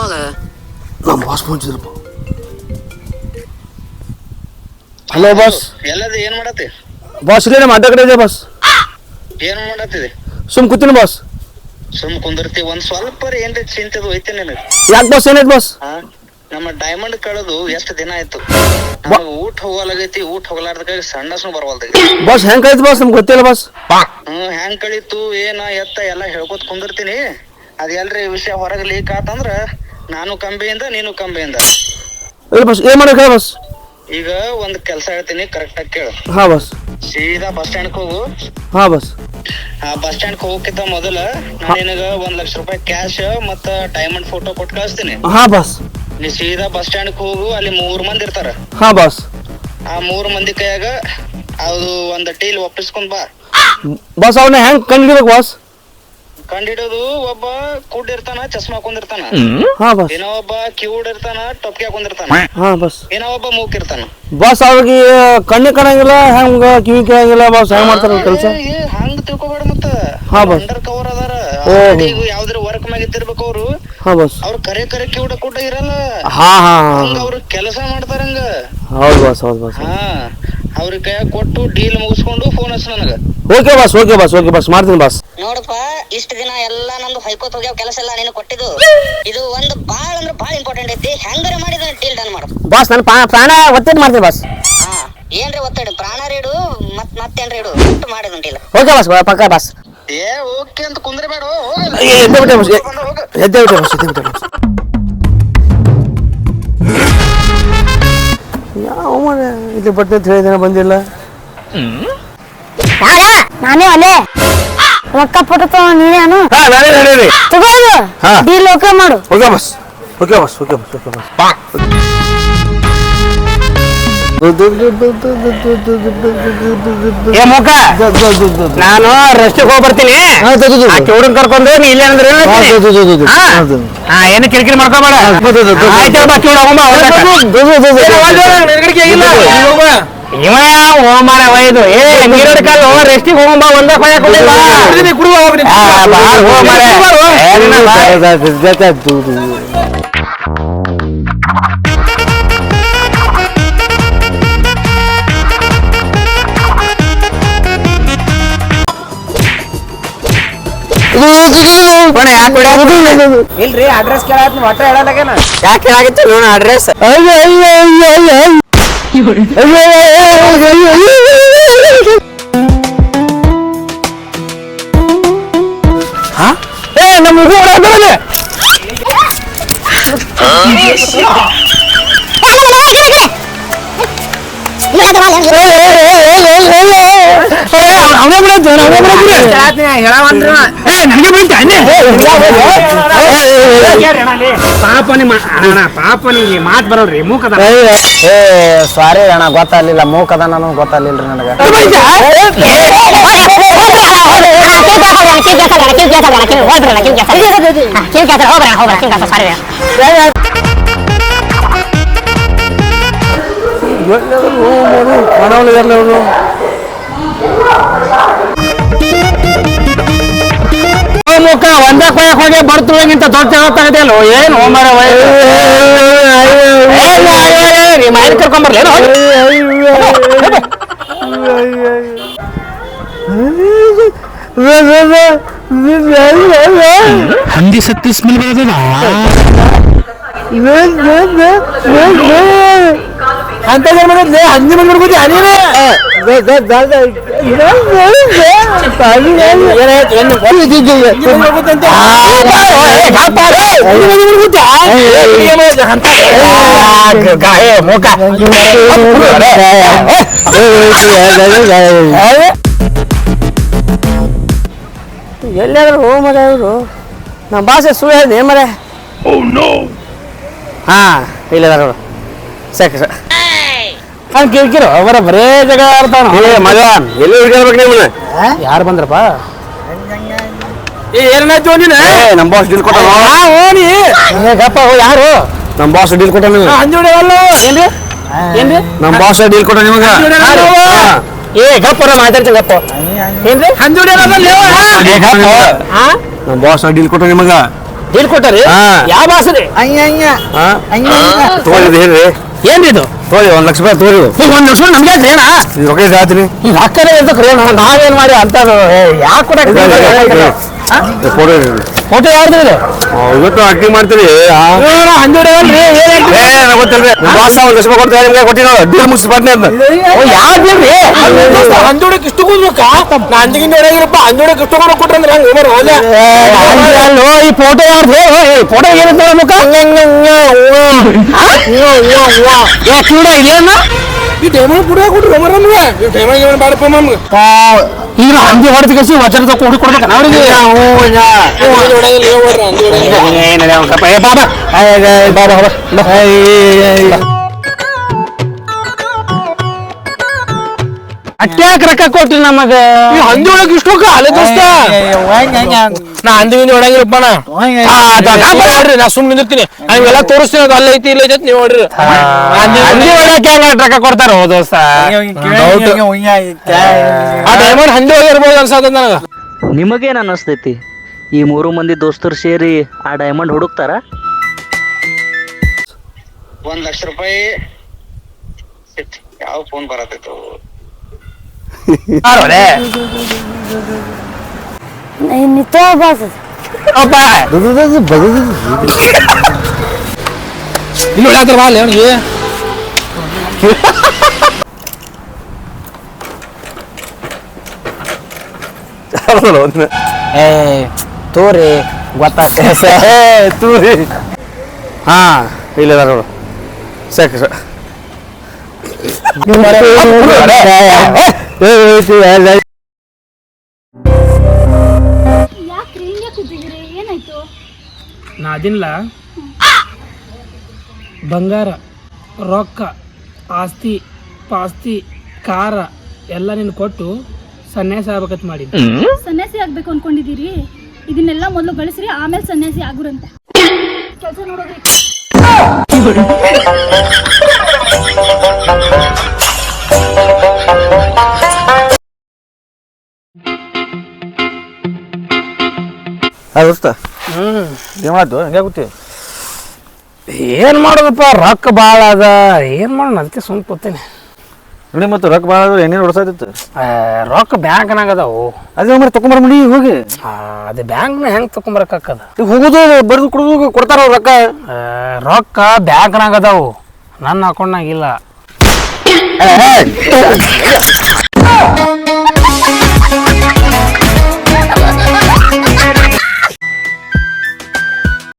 caller. ನಮ್ಮ boss ಮುಂಚಿದ್ರಪ್ಪ hello boss ಎಲ್ಲದ ಏನ್ ಮಾಡತ್ತಿ? ಬಾಸ್ ಇಲ್ಲೇ ನಮ್ಮ ಅಡ್ಡ ಕಡೆ ಇದೆ ಬಾಸ್ ಏನ್ ಮಾಡತ್ತಿದೆ ಸುಮ್ ಕೂತೀನಿ ಬಾಸ್ ಸುಮ್ ಕುಂದಿರ್ತಿ. ಒಂದ್ ಸ್ವಲ್ಪ ಏನ್ರಿ ಚಿಂತೆದು ಹೋಯ್ತೆ ನಿನಗೆ? ಯಾಕೆ ಬಾಸ್ ಏನಾಯ್ತು ಬಾಸ್ ನಮ್ಮ ಡೈಮಂಡ್ ಕಳೆದು ಎಷ್ಟು ದಿನ ಆಯ್ತು? ನಮಗ ಊಟ ಹೋಗಲಾಗೈತಿ. ಊಟ ಹೋಗಲಾರ್ದಾಗ ಸಣ್ಣಸ್ನು ಬರವಲ್ದ ಬಾಸ್ ಹೆಂಗ್ ಕಳಿತು ಬಾಸ್ ನಮ್ಗೆ ಗೊತ್ತಿಲ್ಲ ಬಾಸ್ ಹ್ಮ್ ಹೆಂಗ್ ಕಳೀತು ಏನ ಎತ್ತ ಎಲ್ಲ ಹೇಳ್ಕೊತ ಕುಂದಿರ್ತೀನಿ. ಅದ್ ಎಲ್ರಿ ವಿಷಯ ಹೊರಗ್ ಲೀಕ್ ಆತಂದ್ರ ನಾನು ಕಂಬೆಯಿಂದ ನೀನು ಕಂಬೆಯಿಂದ. ಇಲ್ಲ ಬಾಸ್ ಏನ್ ಮಾಡಕ್ ಹೇಳಿ ಬಾಸ್ ಈಗ ಒಂದ್ ಕೆಲ್ಸ ಹೇಳ್ತೀನಿ ಕರೆಕ್ಟ್ ಆಗಿ ಕೇಳು. ಹಾ ಬಾಸ್ ಸೀದಾ ಬಸ್ ಸ್ಟ್ಯಾಂಡ್ ಹೋಗು. ಹಾ ಬಸ್ ಆ ಬಸ್ ಸ್ಟ್ಯಾಂಡ್ ಹೋಗಕ್ಕಿಂತ ಮೊದಲ ನಾನು ನಿನಗ ಒಂದ್ ಲಕ್ಷ ರೂಪಾಯಿ ಕ್ಯಾಶ್ ಮತ್ತ ಡೈಮಂಡ್ ಫೋಟೋ ಕೊಟ್ಟು ಕಳಿಸ್ತೀನಿ. ಹಾ ಬಸ್ ನೀ ಸೀದಾ ಬಸ್ ಸ್ಟ್ಯಾಂಡ್ ಹೋಗು ಅಲ್ಲಿ ಮೂರ್ ಮಂದಿ ಇರ್ತಾರ. ಹಾ ಬಸ್ ಆ ಮೂರ್ ಮಂದಿ ಕೈಯಾಗ ಅದು ಒಂದ್ ಟೀಲ್ ಒಪ್ಪಿಸ್ಕೊಂಡ್ ಬಾ. ಬಸ್ ಅವನ್ನ ಹೆಂಗ್ ಕಂಡಿಡ್ಬೇಕು ಬಾಸ್ ಕಂಡಿಡೋದು ಒಬ್ಬ ಕುಡ್ ಇರ್ತಾನ ಚಸ್ಮಾ ಹಾಕೊಂಡಿರ್ತಾನ. ಹಾ ಬಸ್. ಏನೋ ಒಬ್ಬ ಕಿವುಡ್ ಇರ್ತಾನ ಟೊಪ್ಗೆ ಹಾಕೊಂಡಿರ್ತಾನ. ಹಾ ಬಸ್. ಏನೋ ಒಬ್ಬ ಮೂಕ್ ಇರ್ತಾನ ಬಸ್ ಅವ್ರಿಗೆ ಕಣ್ಣಿ ಕಾಣಂಗಿಲ್ಲ ಹೆಂಗ ಕಿವಿ ಕೇಳಂಗಿಲ್ಲ ಬಸ್ ಹೆಂಗ್ ಮಾಡ್ತಾರ ಕೆಲಸ? ಹಂಗ ಏ, ಹಂಗ್ ತಿಳ್ಕೊಬೇಡ ಮತ್ತ. ಹಾ, boss. ಅಂಡರ್ ಕವರ್ ಅದಾರ. ಓ. ಈಗ ಯಾವ್ದ್ರ ವರ್ಕ್ ಮ್ಯಾಗ ಇದ್ದಿರ್ಬೇಕು ಅವ್ರು. ಹಾ ಬಾಸ್. ಅವ್ರ ಕರೆ ಕರೆ ಕಿವುಡ ಕೂಡ ಇರಲ್ಲ. ಹಾ ಹಾ. ಹಂಗ ಅವ್ರು ಕೆಲಸ ಮಾಡ್ತಾರಂಗ. ಹೌದು ಬಸ್ ಹೌದು ಬಸ್. ಹಾ. ಅವ್ರಿಗೆ ಕೈಯಾಗ ಕೊಟ್ಟು ಡೀಲ್ ಮುಗಿಸ್ಕೊಂಡು ಫೋನ್ ಹಚ್ಚ ನನಗ. Okay boss okay boss okay boss ಮಾಡ್ತೀನಿ ಬಾಸ್ ನೋಡಪ್ಪ ಇಷ್ಟ ದಿನ ಎಲ್ಲಾ ನಂದು ಹೈಕೋರ್ಟ್ ಹೋಗ್ಯಾವ ಕೆಲಸ ಎಲ್ಲ ನೀನು ಕೊಟ್ಟಿದ್ದು. ಇದು ಒಂದು ಬಾಳ ಅಂದ್ರೆ ಬಾಳ ಇಂಪಾರ್ಟೆಂಟ್ ಐತಿ. ಹೆಂಗಾರ ಮಾಡಿದ ಡೀಲ್ ಡನ್ ಮಾಡು. ಬಾಸ್ ನನ್ನ ಪ್ರಾಣ ಒತ್ತಡ ಮಾಡ್ತೀನಿ ಬಾಸ್ ಹಾ ಏನ್ರಿ ಒತ್ತಡ? ಪ್ರಾಣ ರೇಡು ಮತ್ ಮತ್ತೇನ್ರಿ ಇಡು. ಒಟ್ಟು ಮಾಡಿದ ಡೀಲ್ ಓಕೆ ಬಾಸ್ ಪಕ್ಕ ಬಾಸ್ ಏ ಓಕೆ ಅಂತ ಕುಂದ್ರೆ ಬೇಡ ಹೋಗಲ್ಲ ಎದ್ದೆ ಬಿಟ್ಟೆ ಬಾಸ್ ಎದ್ದೆ ಬಿಟ್ಟೆ ಬಾಸ್ ಎದ್ದೆ ಬಿಟ್ಟೆ ಬಾಸ್ ಮನೆ ಇಲ್ಲಿ ಬಟ್ಟೆ ಅಂತ ಹೇಳಿದ್ರೆ ಬಂದಿಲ್ಲ ನಾನೇ ಅಲ್ಲೇ ರೊಕ್ಕ ಪುಟ್ಟು ನೀನೇನು ಹಾ ನಾನೇ ನಡೀರಿ ತಗೋದು ಹಾ. ಡೀಲ್ ಓಕೆ ಮಾಡು okay boss okay boss okay boss okay boss ಏ ಮುಖ ನಾನು ರೆಸ್ಟಿಗೆ ಹೋಗಿ ಬರ್ತೀನಿ ಕಿವುಡನ್ ಕರ್ಕೊಂಡು ನೀ ಇಲ್ಲ ಅಂದ್ರೆ ಏನ್ ಹಾ? ಏನು ಕಿರಿಕಿರಿ ಮಾಡ್ಕೋಬೇಡ. ಇವ ಓ ಮಾರ ಒಯ್ದು. ಏ ನೀರೋಡ್ ಕಾಲು ರೆಸ್ಟಿಗೆ ಹೋಗಂಬ ಒಂದ ಕೊಯ್ಯ ಕೊಡಿಲ್ಲ ಬಾ. ಹೋ ಮಾರ ಇಲ್ರಿ ಅಡ್ರೆಸ್ ಕೇಳಾತ್ ಒಟ್ಟ ಹೇಳಲಾಗೇನ ಯಾಕೆ ಹೇಳಾಗಿತ್ತು ನೋಡ ಅಡ್ರೆಸ್ ಏ ನಮ್ಮ ಹುಡುಗ ಹೊರಗೆ ಅವನೇ ಬಿಡತ್ತೆ ಅವನೇ ಹೇಳವಂದ್ರಿ ಏ ನನಗೆ ಪಾಪ ನಿಮ್ಮ ಅಣ್ಣ ಪಾಪನಿಗೆ ಮಾತು ಬರೋಲ್ರಿ ಮೂಕದ ಏ ಸಾರಿ ಅಣ್ಣ ಗೊತ್ತಾಗ್ಲಿಲ್ಲ ಮೂಕದ ನಾನು ಗೊತ್ತಾಗ್ಲಿಲ್ರಿ ನನಗ ಕಾಣವಲ್ಲ ಮುಖ ಒಂದೇ ಕೊಯ್ಯಕ್ ಹೋಗಿ ಬರ್ತುವಂಗಿಂತ ದೊಡ್ಡ ತಗದಿಲ್ಲ ಏನು ಮರ ನೀ ಮೈಲ್ ಕರ್ಕೊಂಬರ್ಲೇನು ಹಂದಿ ಸತ್ತಿ ಸ್ಮೆಲ್ ಬರ್ತದ ಅಂತ ಹಂದಿ ಬಂದ್ಬಿಡ್ಬೋದು ಅನೇನೆ ಎಲ್ಲಾದ್ರೂ ಹೋಗ ಮರೆ ಇವರು ನಮ್ಮ ಭಾಷೆ ಸುಳ್ಳು ಹೇಳಿದೆ ಮರೆ ಹಾ ಇಲ್ಲ ನೋಡು ಸಾಕು ಸಾಕು ಅವ್ನು ಕಿರಿಕಿರು ಅವರ ಬರೇ ಜಗ ಆಡ್ತಾನ ಏ ಮಗ ಎಲ್ಲಿ ಹುಡುಗಿರ್ಬೇಕು ನಿಮ್ಮನ್ನ ಯಾರು ಬಂದ್ರಪ್ಪ? ಏ ಏನಾಯ್ತು ನೀನು? ನಮ್ಮ ಬಾಸ್ ಡೀಲ್ ಕೊಟ್ಟ ಓನಿ ಗಪ್ಪ ಯಾರು? ನಮ್ಮ ಬಾಸ್ ಡೀಲ್ ಕೊಟ್ಟ ನಿಮಗೆ ಅಂಜೋಡಿ ಅಲ್ಲ ಏನ್ರಿ? ಏನ್ರಿ? ನಮ್ಮ ಬಾಸ್ ಡೀಲ್ ಕೊಟ್ಟ ನಿಮಗೆ? ಏ ಗಪ್ಪರ ಮಾತಾಡ್ತೀನಿ ಗಪ್ಪ. ಏನ್ರಿ? ಹಂಜೋಡಿ ನಮ್ಮ ಬಾಸ್ ಡೀಲ್ ಕೊಟ್ಟ ನಿಮಗೆ? ಡೀಲ್ ಕೊಟ್ಟಾರಿ? ಹಾ. ಯಾವ ಭಾಷೆ ಹಾ ತಗೊಳ್ಳಿ ಹೇಳ್ರಿ ಏನ್ರಿ ಇದು? ತಗೊಳ್ಳಿ ಒಂದ್ ಲಕ್ಷ ರೂಪಾಯಿ ತೋರಿ ಒಂದ್ ಲಕ್ಷ ನಮ್ಗೆ ಏನ ಇದು ರೊಕ್ಕ ಜಾತ್ರಿ ಈಗ ಅಕ್ಕನೇ ಇರ್ತಕ್ರಿ ನಾವೇನ್ ಮಾಡಿ ಅಂತ ಯಾಕೆ ಕೂಡ ಫೋಟೋ ಫೋಟೋ ಯಾರ್ದು ಇದು ಇವತ್ತು ಆಕ್ಟಿಂಗ್ ಮಾಡ್ತೀರಿ ಆ? ಹಂಜೋಡಿ ರೀ ಏ ನಂಗ್ ಗೊತ್ತಿಲ್ರಿ ಬಾಸ್ ಒಂದ್ ಲಕ್ಷ ರೂಪಾಯಿ ಕೊಡ್ತಾರೆ ನಿಮ್ಗೆ ಕೊಟ್ಟಿನ ಡೀಲ್ ಮುಗಿಸಿ ಅಂತ ಇಷ್ಟು ಕೂದ್ಬೇಕಾ ನಾ ಅಂಜಗಿಂದ ಹೊರಗಿರಪ್ಪ ಅಂಜೋಡಕ್ಕೆ ಇಷ್ಟು ಕೂಡ ಕೊಟ್ರಂದ್ರೆ ಹಂಗ ಹೋದ ಈ ಫೋಟೋ ಯಾರ್ದು ಫೋಟೋ ಏನಂತ ಮುಖ ಕಿವಿಡ ಇದೇನ? ಈ ಟೈಮಲ್ಲಿ ಪುಡ ಕೊಟ್ರು ಉಮರ್ ನಮ್ಗೆ ಈ ಟೈಮಾಗ ಏನು ಬಾಡಪ್ಪ ನಮ್ಗೆ ಈಗ ಹಂದಿ ಹೊಡೆದ ಕಸಿ ವಚನ ತಕ್ಕ ಹುಡುಕ್ ಕೊಡ್ಬೇಕ ಅವ್ರಿಗೆ ಹೊಡೆಯಲ್ಲ. ಬಾಬಾ ಬಾಬಾ ಅಟ್ಯಾಕ್ ರೊಕ್ಕ ಕೊಟ್ರಿ ನಮಗ? ಈ ಒಳಗ ಇಷ್ಟು ರೊಕ್ಕ ಅಲೆ ದೋಸ್ತ? ನಾ ಹಂದಿ ಹಿಂದಿ ಅದ ನೋಡ್ರಿ ನಾ ಸುಮ್ಮನೆ ನಿಂದಿರ್ತೀನಿ. ಹಂಗೆಲ್ಲ ತೋರಿಸ್ತೀನಿ ಅದು ಅಲ್ಲೈತಿ ಇಲ್ಲ ಐತಿ ನೀವು ನೋಡ್ರಿ. ಹಂದಿ ಒಳಗ ಹೆಂಗ ರೊಕ್ಕ ಕೊಡ್ತಾರ ಹೋ ದೋಸ್ತ ಆ ಡೈಮಂಡ್ ಹಂದಿ ಇರ್ಬೋದು ಅನ್ಸದ ನನಗ. ನಿಮಗೇನು ಅನ್ನಿಸ್ತೈತಿ ಈ ಮೂರು ಮಂದಿ ದೋಸ್ತರು ಸೇರಿ ಆ ಡೈಮಂಡ್ ಹುಡುಕ್ತಾರ? ಒಂದ್ ಲಕ್ಷ ರೂಪಾಯಿ. ಯಾವ ಫೋನ್ ಬರತ್ತೈತು ನಿತ್ತೋ ಬಾಸ್ ಇಲ್ಲಿ ಹೊಡ್ಯಾತಾರ ಬಾ ಅಲ್ಲಿ ಅವ್ನಿಗೆ ಏ ತೋರಿ ಗೊತ್ತಾಗ್ತದೆ ತೂರಿ ಹಾ ಇಲ್ಲ ನೋಡು ಸಾಕು ಸರ್ ಯಾಕ್ರಿ? ಹಿಂಗೆ ಕೂತಿದ್ದೀರಿ? ಏನಾಯ್ತು? ನಾ ಅದಿಲ್ಲ ಬಂಗಾರ ರೊಕ್ಕ ಆಸ್ತಿ ಪಾಸ್ತಿ ಕಾರ ಎಲ್ಲ ನಿನ್ ಕೊಟ್ಟು ಸನ್ಯಾಸ ಆಗ್ಬೇಕಂತ ಮಾಡಿ ಸನ್ಯಾಸಿ ಆಗ್ಬೇಕು ಅನ್ಕೊಂಡಿದ್ದೀರಿ? ಇದನ್ನೆಲ್ಲ ಮೊದಲು ಗಳಿಸ್ರಿ ಆಮೇಲೆ ಸನ್ಯಾಸಿ ಆಗುರಂತೆ. ಕೆಲಸ ನೋಡೋದ್ರಿ ದೋಸ್ತ. ಏನ್ ಮಾಡ್ತು ಹಂಗೆ ಕೂತಿ? ಏನ್ ಮಾಡೋದಪ್ಪ ರೊಕ್ಕ ಭಾಳ ಅದ. ಏನ್ ಮಾಡೋಣ? ಅದಕ್ಕೆ ಸುಮ್ ಕೂತೀನಿ. ನೋಡಿ ಮತ್ತೆ ರೊಕ್ಕ ಭಾಳ ಏನೇನು ಹೊಡ್ಸಾಯ್ತಿತ್ತು ಆ, ರೊಕ್ಕ ಬ್ಯಾಂಕ್ನಾಗ ಅದಾವು. ಅದೇ ಮರ ತಗೊಂಬರ ಮುಡಿ ಹೋಗಿ. ಆ, ಅದು ಬ್ಯಾಂಕ್ನ ಹೆಂಗ್ ತಕೊಂಬರಕ್ಕಾಕದ ಈಗ ಹೋಗುದು ಬರ್ದು ಕುಡುದು ಕೊಡ್ತಾರ ರೊಕ್ಕ ರೊಕ್ಕ. ಬ್ಯಾಂಕ್ ರೊಕ್ಕ ಬ್ಯಾಂಕ್ನಾಗ ಅದಾವು. ನನ್ನ ಅಕೌಂಟ್ನಾಗ ಇಲ್ಲ.